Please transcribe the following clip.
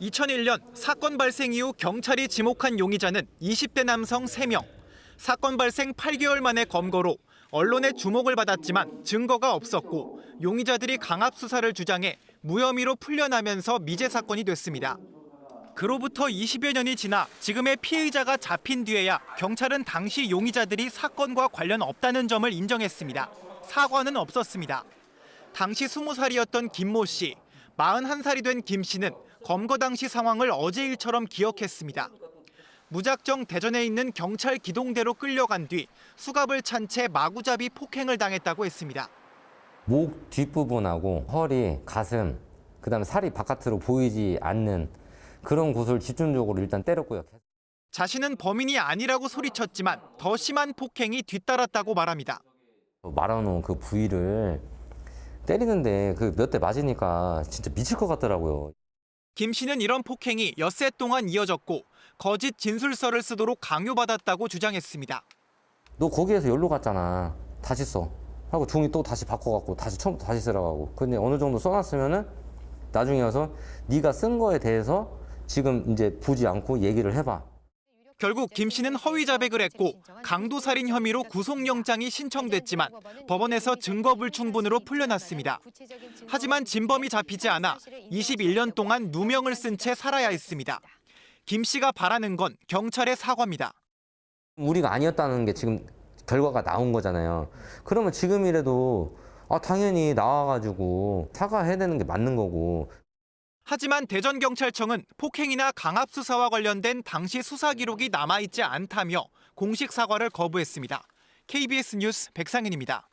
2001년 사건 발생 이후 경찰이 지목한 용의자는 20대 남성 3명. 사건 발생 8개월 만에 검거로 언론의 주목을 받았지만 증거가 없었고 용의자들이 강압 수사를 주장해 무혐의로 풀려나면서 미제 사건이 됐습니다. 그로부터 20여 년이 지나 지금의 피의자가 잡힌 뒤에야 경찰은 당시 용의자들이 사건과 관련 없다는 점을 인정했습니다. 사과는 없었습니다. 당시 20살이었던 김 모 씨, 41살이 된 김 씨는 검거 당시 상황을 어제 일처럼 기억했습니다. 무작정 대전에 있는 경찰 기동대로 끌려간 뒤 수갑을 찬 채 마구잡이 폭행을 당했다고 했습니다. 목 뒷부분하고 허리, 가슴, 그다음에 살이 바깥으로 보이지 않는 그런 곳을 집중적으로 일단 때렸고요. 자신은 범인이 아니라고 소리쳤지만 더 심한 폭행이 뒤따랐다고 말합니다. 말아놓은 그 부위를 때리는데 그 몇 대 맞으니까 진짜 미칠 것 같더라고요. 김 씨는 이런 폭행이 엿새 동안 이어졌고 거짓 진술서를 쓰도록 강요받았다고 주장했습니다. 너 거기에서 열로 갔잖아. 다시 써. 하고 종이 또 다시 바꿔갖고 다시 처음부터 다시 쓰라고. 근데 어느 정도 써놨으면은 나중에 와서 네가 쓴 거에 대해서 지금 이제 보지 않고 얘기를 해봐. 결국 김 씨는 허위 자백을 했고 강도 살인 혐의로 구속영장이 신청됐지만 법원에서 증거 불충분으로 풀려났습니다. 하지만 진범이 잡히지 않아 21년 동안 누명을 쓴 채 살아야 했습니다. 김 씨가 바라는 건 경찰의 사과입니다. 우리가 아니었다는 게 지금 결과가 나온 거잖아요. 그러면 지금이라도 아 당연히 나와가지고 사과해야 되는 게 맞는 거고 하지만 대전경찰청은 폭행이나 강압 수사와 관련된 당시 수사 기록이 남아있지 않다며 공식 사과를 거부했습니다. KBS 뉴스 백상인입니다.